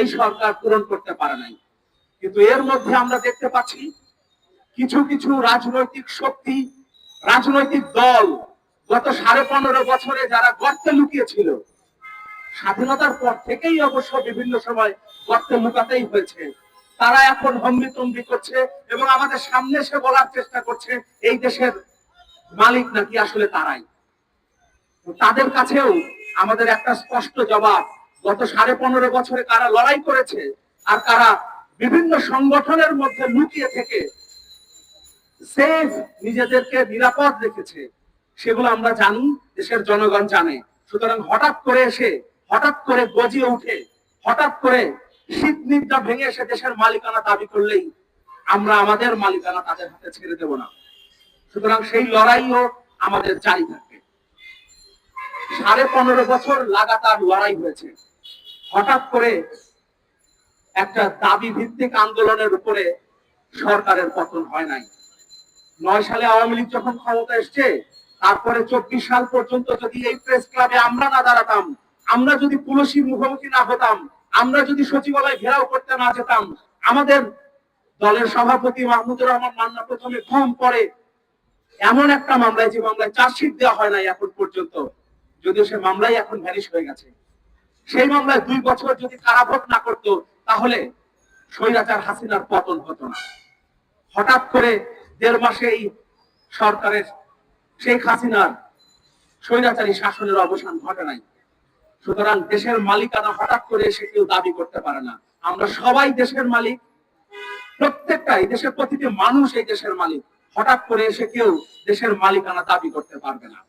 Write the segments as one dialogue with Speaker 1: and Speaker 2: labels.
Speaker 1: এই সরকার পূরণ করতে পারে নাই। কিন্তু এর মধ্যে আমরা দেখতে পাচ্ছি, কিছু কিছু রাজনৈতিক শক্তি, রাজনৈতিক দল গত সাড়ে পনেরো বছরে যারা গর্তে লুকিয়েছিল, স্বাধীনতার পর থেকেই অবশ্য বিভিন্ন সময় গর্তে লুকাতেই হয়েছে। তারা এখন হম্বি তম্বি করছে এবং আমাদের সামনে এসে বলার চেষ্টা করছে, এই দেশের মালিক নাকি আসলে তারাই। তাদের কাছেও আমাদের একটা স্পষ্ট জবাব গত সাড়ে পনেরো বছরে কারা লড়াই করেছে আর কারা বিভিন্ন সংগঠনের মধ্যে লুকিয়ে থেকে সেফ নিজেদেরকে নিরাপদ রেখেছে, সেগুলো আমরা জানি, দেশের জনগণ জানে। সুতরাং হঠাৎ করে এসে, হঠাৎ করে গজিয়ে উঠে, হঠাৎ করে শীত নিদ্রা ভেঙে এসে দেশের মালিকানা দাবি করলেই আমরা আমাদের মালিকানা তাদের হাতে ছেড়ে দেব না। সুতরাং সেই লড়াইও আমাদের জারি থাকবে। সাড়ে পনেরো বছর লাগাতার লড়াই হয়েছে। হঠাৎ করে একটা দাবি ভিত্তিক আন্দোলনের উপরে সরকারের পতন হয় নাই। নয় সালে আওয়ামী লীগ যখন ক্ষমতা এসছে, তারপরে চব্বিশ সাল পর্যন্ত যদি এই প্রেস ক্লাবে আমরা না দাঁড়াতাম, আমরা যদি পুলিশের মুখোমুখি না হতাম, আমরা যদি সচিবালয় ঘেরাও করতে না যেতাম, আমাদের দলের সভাপতি মাহমুদুর রহমান মান্না প্রথমে ঘুম পরে এমন একটা মামলায় যে মামলায় চার্জশিট দেওয়া হয় নাই এখন পর্যন্ত, যদিও সে মামলাই এখন ভ্যানিশ হয়ে গেছে। সেই মামলায় দুই বছর যদি কারাভোগ না করতো, তাহলে স্বৈরাচার হাসিনার পতন হতো না। হঠাৎ করে দেড় মাসে এই সরকারের শেখ হাসিনার স্বৈরাচারী শাসনের অবসান ঘটে নাই। সুতরাং দেশের মালিকানা হঠাৎ করে এসে কেউ দাবি করতে পারে না। আমরা সবাই দেশের মালিক। প্রত্যেকটাই দেশের প্রতিটি মানুষ এই দেশের মালিক। হঠাৎ করে এসে কেউ দেশের মালিকানা দাবি করতে পারবে না।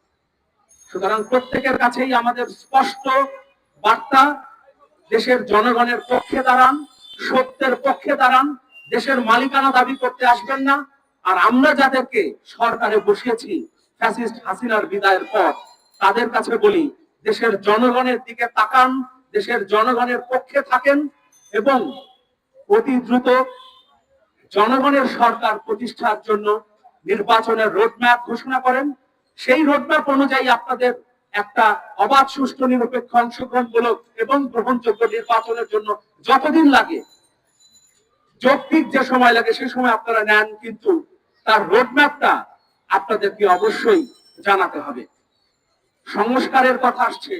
Speaker 1: সুতরাং প্রত্যেকের কাছেই আমাদের স্পষ্ট বার্তা, দেশের জনগণের পক্ষে দাঁড়ান, সত্যের পক্ষে দাঁড়ান, দেশের মালিকানা দাবি করতে আসবেন না। আর আমরা যাদেরকে সরকারে বসিয়েছি, ফ্যাসিস্ট হাসিনার বিদায়ের পর, তাদের কাছে বলি, দেশের জনগণের দিকে তাকান, দেশের জনগণের পক্ষে থাকেন এবং অতি দ্রুত জনগণের সরকার প্রতিষ্ঠার জন্য নির্বাচনের রোডম্যাপ ঘোষণা করেন। সেই রোডম্যাপ অনুযায়ী আপনাদের একটা অবাধ, সুষ্ঠু, নিরপেক্ষ অংশগ্রহণমূলক এবং গ্রহণযোগ্য নির্বাচনের জন্য যতদিন লাগে, যৌক্তিক যে সময় লাগে, সে সময় আপনারা নেন, কিন্তু তার রোডম্যাপটা আপনাদেরকে অবশ্যই জানাতে হবে। সংস্কারের কথা আসছে,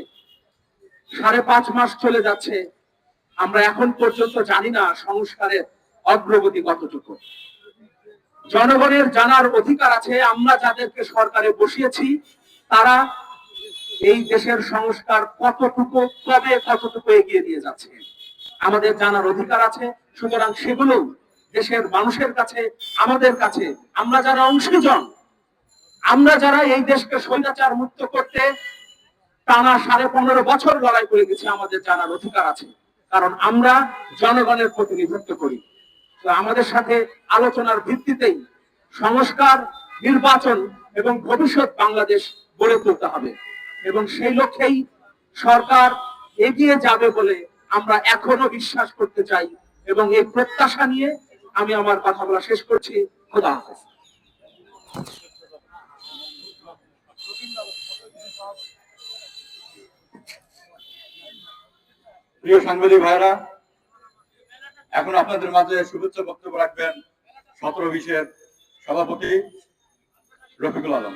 Speaker 1: সাড়ে পাঁচ মাস চলে যাচ্ছে, আমরা এখন পর্যন্ত জানি না সংস্কারের অগ্রগতি কতটুকু। জনগণের জানার অধিকার আছে, আমরা যাদেরকে সরকারে বসিয়েছি, তারা এই দেশের সংস্কার কতটুকু, কবে কতটুকু এগিয়ে দিয়ে যাচ্ছে? আমাদের জানার অধিকার আছে, সুতরাং সেগুলো দেশের মানুষের কাছে, আমাদের কাছে, আমরা যারা অংশীজন, আমরা যারা এই দেশকে স্বৈরাচার মুক্ত করতে টানা সাড়ে পনেরো বছর লড়াই করে গেছি, আমাদের জানার অধিকার আছে। কারণ আমরা জনগণের প্রতিনিধিত্ব করি। তো আমাদের সাথে আলোচনার ভিত্তিতেই সংস্কার, নির্বাচন এবং ভবিষ্যৎ বাংলাদেশ গড়ে তুলতে হবে। এবং সেই লক্ষ্যেই সরকার এগিয়ে যাবে বলে আমরা এখনও বিশ্বাস করতে চাই এবং এই প্রত্যাশা নিয়ে আমি আমার কথা বলা শেষ করছি। খোদা হাফেজ।
Speaker 2: প্রিয় সাংবাদিক ভাইরা এখন আপনাদের মাঝে শুভেচ্ছা বক্তব্য রাখবেন সতেরো বিশের সভাপতি রফিকুল আলম।